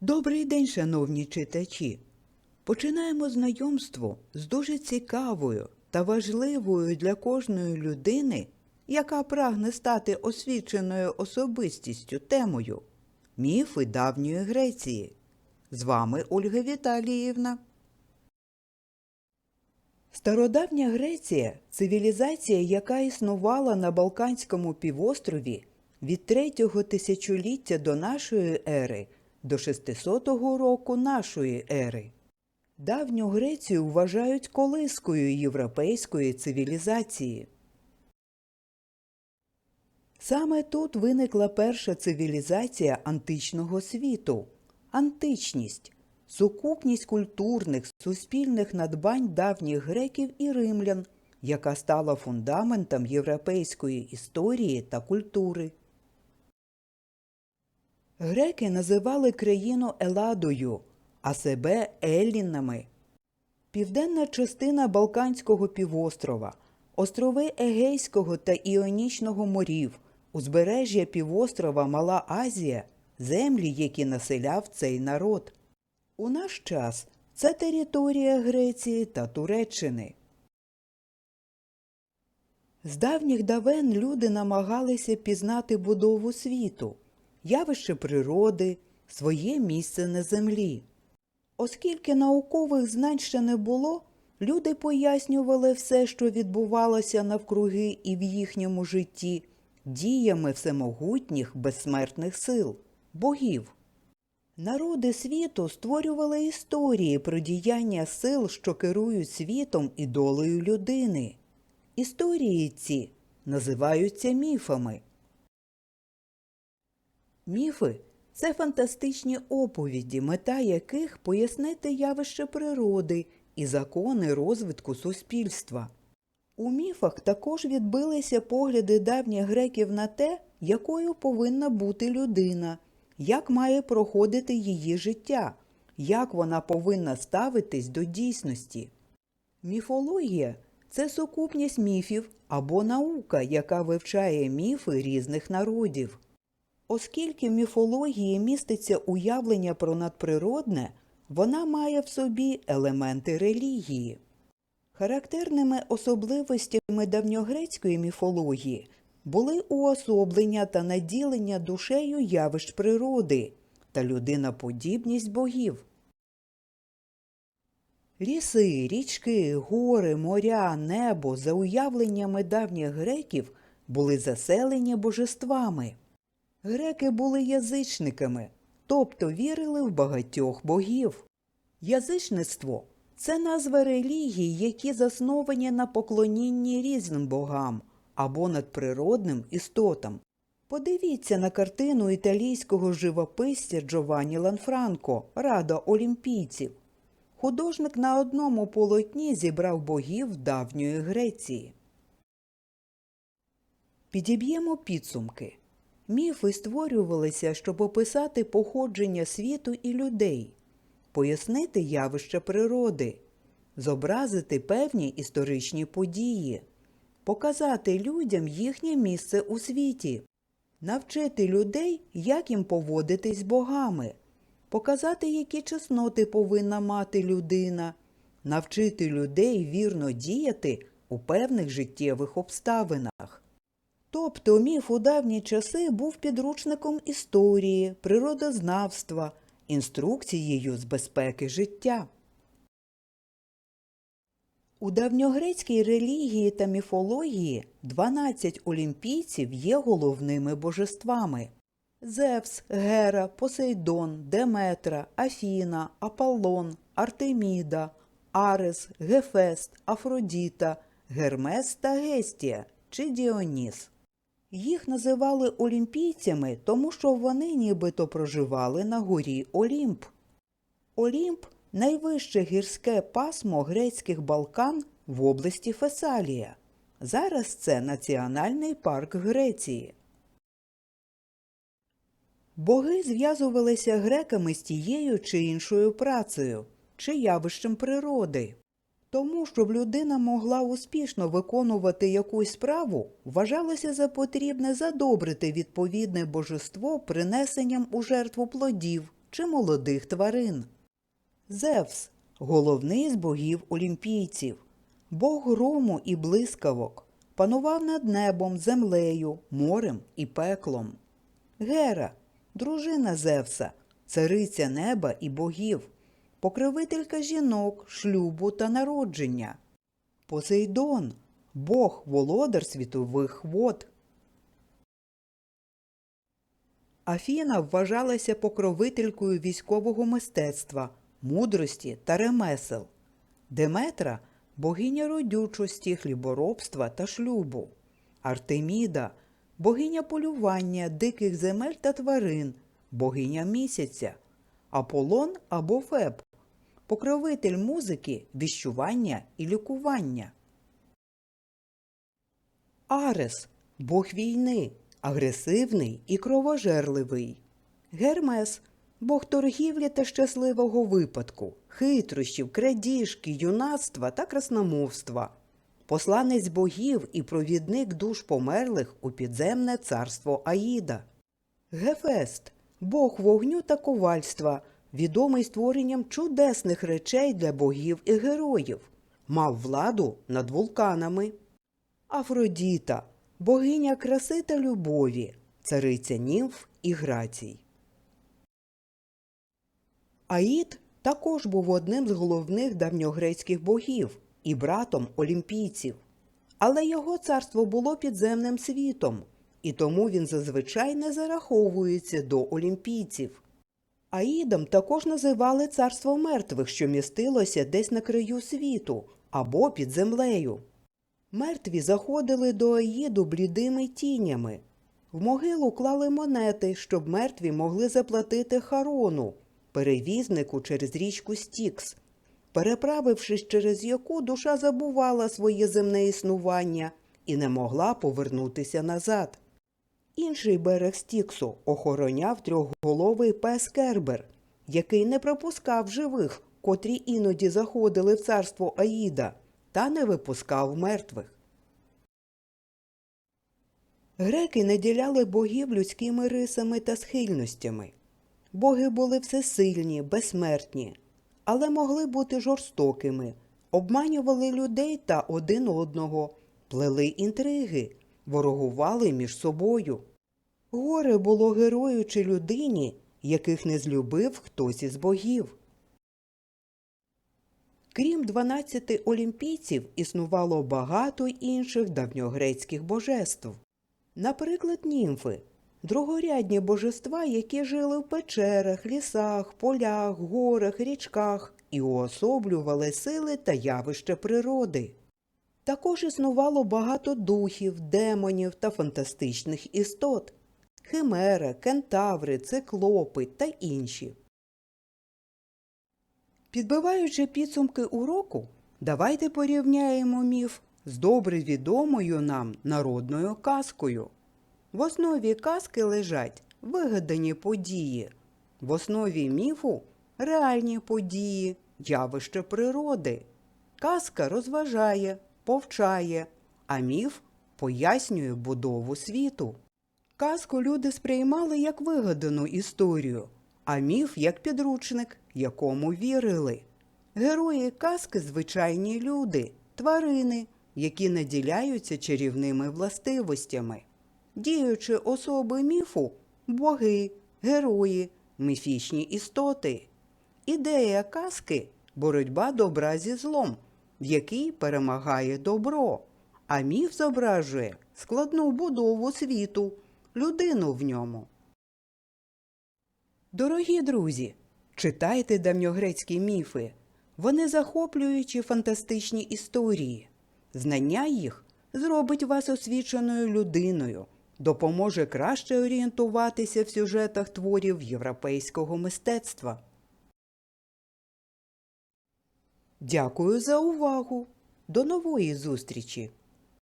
Добрий день, шановні читачі! Починаємо знайомство з дуже цікавою та важливою для кожної людини, яка прагне стати освіченою особистістю темою Міфи давньої Греції. З вами Ольга Віталіївна. Стародавня Греція цивілізація, яка існувала на Балканському півострові від третього тисячоліття до нашої ери до 600 року нашої ери. Давню Грецію вважають колискою європейської цивілізації. Саме тут виникла перша цивілізація античного світу античність, сукупність культурних, суспільних надбань давніх греків і римлян, яка стала фундаментом європейської історії та культури. Греки називали країну Еладою, а себе Еллінами. Південна частина Балканського півострова, острови Егейського та Іонічного морів, узбережжя півострова Мала Азія, землі, які населяв цей народ. У наш час це територія Греції та Туреччини. З давніх давен люди намагалися пізнати будову світу, явище природи, своє місце на землі. Оскільки наукових знань ще не було, люди пояснювали все, що відбувалося навкруги і в їхньому житті, діями всемогутніх безсмертних сил, богів. Народи світу створювали історії про діяння сил, що керують світом і долею людини. Історії ці називаються міфами. Міфи це фантастичні оповіді, мета яких пояснити явище природи і закони розвитку суспільства. У міфах також відбилися погляди давніх греків на те, якою повинна бути людина, як має проходити її життя, як вона повинна ставитись до дійсності. Міфологія це сукупність міфів або наука, яка вивчає міфи різних народів. Оскільки в міфології міститься уявлення про надприродне, вона має в собі елементи релігії. Характерними особливостями давньогрецької міфології були уособлення та наділення душею явищ природи та людиноподібність богів. Ліси, річки, гори, моря, небо за уявленнями давніх греків були заселені божествами. Греки були язичниками, тобто вірили в багатьох богів. Язичництво це назва релігій, які засновані на поклонінні різним богам або надприродним істотам. Подивіться на картину італійського живописця Джованні Ланфранко Рада олімпійців. Художник на одному полотні зібрав богів давньої Греції. Підіб'ємо підсумки. Міфи створювалися, щоб описати походження світу і людей, пояснити явища природи, зобразити певні історичні події, показати людям їхнє місце у світі, навчити людей, як їм поводитись з богами, показати, які чесноти повинна мати людина, навчити людей вірно діяти у певних життєвих обставинах. Тобто міф у давні часи був підручником історії, природознавства, інструкцією з безпеки життя. У давньогрецькій релігії та міфології 12 олімпійців є головними божествами Зевс, Гера, Посейдон, Деметра, Афіна, Аполлон, Артеміда, Арес, Гефест, Афродіта, Гермес та Гестія чи Діоніс. Їх називали олімпійцями, тому що вони нібито проживали на горі Олімп. Олімп найвище гірське пасмо грецьких Балкан в області Фесалія. Зараз це Національний парк Греції. Боги зв'язувалися греками з тією чи іншою працею чи явищем природи. Тому, щоб людина могла успішно виконувати якусь справу, вважалося за потрібне задобрити відповідне божество принесенням у жертву плодів, чи молодих тварин. Зевс головний з богів олімпійців, бог грому і блискавок, панував над небом, землею, морем і пеклом. Гера, дружина Зевса, цариця неба і богів, покровителька жінок, шлюбу та народження. Посейдон, бог володар світових вод. Афіна вважалася покровителькою військового мистецтва, мудрості та ремесел. Деметра богиня родючості, хліборобства та шлюбу. Артеміда богиня полювання, диких земель та тварин, богиня місяця. Аполлон або Феб покровитель музики, віщування і лікування. Арес бог війни, агресивний і кровожерливий. Гермес бог торгівлі та щасливого випадку, хитрощів, крадіжки, юнацтва та красномовства. Посланець богів і провідник душ померлих у підземне царство Аїда. Гефест бог вогню та ковальства, відомий створенням чудесних речей для богів і героїв, мав владу над вулканами. Афродіта богиня краси та любові, цариця німф і грацій. Аїд також був одним з головних давньогрецьких богів і братом олімпійців. Але його царство було підземним світом, і тому він зазвичай не зараховується до олімпійців. Аїдом також називали царство мертвих, що містилося десь на краю світу або під землею. Мертві заходили до Аїду блідими тінями. В могилу клали монети, щоб мертві могли заплатити харону, перевізнику через річку Стікс, переправившись через яку душа забувала своє земне існування і не могла повернутися назад. Інший берег Стіксу охороняв трьохголовий пес Кербер, який не пропускав живих, котрі іноді заходили в царство Аїда, та не випускав мертвих. Греки наділяли богів людськими рисами та схильностями. Боги були всесильні, безсмертні, але могли бути жорстокими, обманювали людей та один одного, плели інтриги, ворогували між собою. Горе було герою чи людині, яких не злюбив хтось із богів. Крім 12 олімпійців, існувало багато інших давньогрецьких божеств. Наприклад, німфи другорядні божества, які жили в печерах, лісах, полях, горах, річках і уособлювали сили та явища природи. Також існувало багато духів, демонів та фантастичних істот химера, кентаври, циклопи та інші. Підбиваючи підсумки уроку, давайте порівняємо міф з добре відомою нам народною казкою. В основі казки лежать вигадані події, в основі міфу реальні події, явища природи. Казка розважає, повчає, а міф пояснює будову світу. Казку люди сприймали як вигадану історію, а міф як підручник, якому вірили. Герої казки звичайні люди, тварини, які наділяються чарівними властивостями. Діючі особи міфу боги, герої, міфічні істоти. Ідея казки боротьба добра зі злом, в якій перемагає добро, а міф зображує складну будову світу, людину в ньому. Дорогі друзі, читайте давньогрецькі міфи. Вони захоплюючі фантастичні історії. Знання їх зробить вас освіченою людиною, допоможе краще орієнтуватися в сюжетах творів європейського мистецтва. Дякую за увагу. До нової зустрічі!